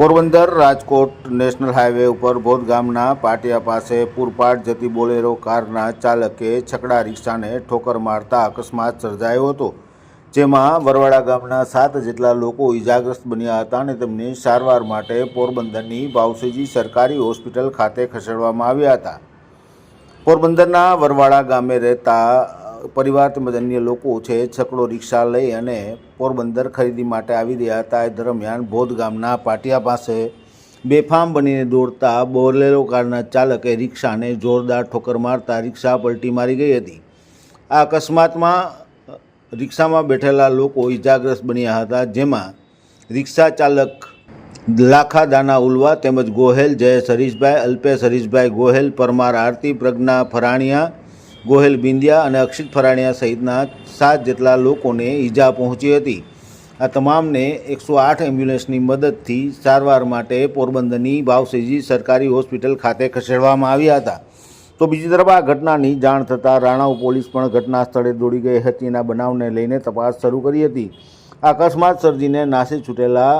Porbandar Rajkot national highway ઉપર બોધ ગામના પાટિયા પાસે પૂરપાટ જતી બોલેરો કારના ચાલકે છકડા રિક્ષાને ઠોકર મારતા અકસ્માત સર્જાયો હતો, જેમાં વરવાડા ગામના સાત જેટલા લોકો ઈજાગ્રસ્ત બન્યા હતા અને તેમને સારવાર માટે પોરબંદરની બાવસીજી સરકારી હોસ્પિટલ ખાતે ખસેડવામાં આવ્યા હતા. પોરબંદરના વરવાડા ગામે રહેતા પરિવાર તેમજ અન્ય લોકો છે, છકડો રિક્ષા લઈ અને પોરબંદર ખરીદી માટે આવી રહ્યા હતા. એ દરમિયાન ભોદ ગામના પાટિયા પાસે બેફામ બનીને દોડતા બોલેરો કારના ચાલકે રિક્ષાને જોરદાર ઠોકર મારતા રિક્ષા પલટી મારી ગઈ હતી. આ અકસ્માતમાં રિક્ષામાં બેઠેલા લોકો ઈજાગ્રસ્ત બન્યા હતા, જેમાં રિક્ષા ચાલક લાખા દાના ઉલવા તેમજ ગોહેલ જયેશ હરીશભાઈ, અલ્પેશ હરીશભાઈ ગોહેલ, પરમાર આરતી, પ્રજ્ઞા ફરાણિયા ગોહેલ બિંદિયા અને અક્ષિત ફરાણિયા સહિતના સાત જેટલા લોકોને ઈજા પહોંચી હતી. આ તમામને એકસો આઠ એમ્બ્યુલન્સની મદદથી સારવાર માટે પોરબંદરની ભાવસેજી સરકારી હોસ્પિટલ ખાતે ખસેડવામાં આવ્યા હતા. તો બીજી તરફ આ ઘટનાની જાણ થતાં રાણાવ પોલીસ પણ ઘટના સ્થળે દોડી ગઈ હતી અને બનાવને લઈને તપાસ શરૂ કરી હતી. અકસ્માત સર્જીને નાસી છૂટેલા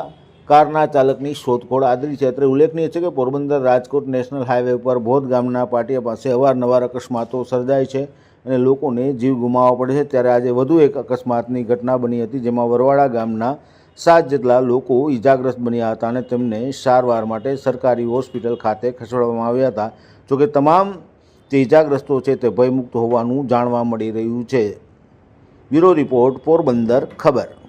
કારના ચાલકની શોધખોળ આદરી છે. અત્રે ઉલ્લેખનીય છે કે પોરબંદર રાજકોટ નેશનલ હાઈવે ઉપર બોધ ગામના પાટિયા પાસે અવારનવાર અકસ્માતો સર્જાય છે અને લોકોને જીવ ગુમાવવા પડે છે. ત્યારે આજે વધુ એક અકસ્માતની ઘટના બની હતી જેમાં વરવાડા ગામના સાત જેટલા લોકો ઈજાગ્રસ્ત બન્યા હતા અને તેમને સારવાર માટે સરકારી હોસ્પિટલ ખાતે ખસેડવામાં આવ્યા હતા. જોકે તમામ જે ઈજાગ્રસ્તો છે તે ભયમુક્ત હોવાનું જાણવા મળી રહ્યું છે. બ્યુરો રિપોર્ટ, પોરબંદર, ખબર.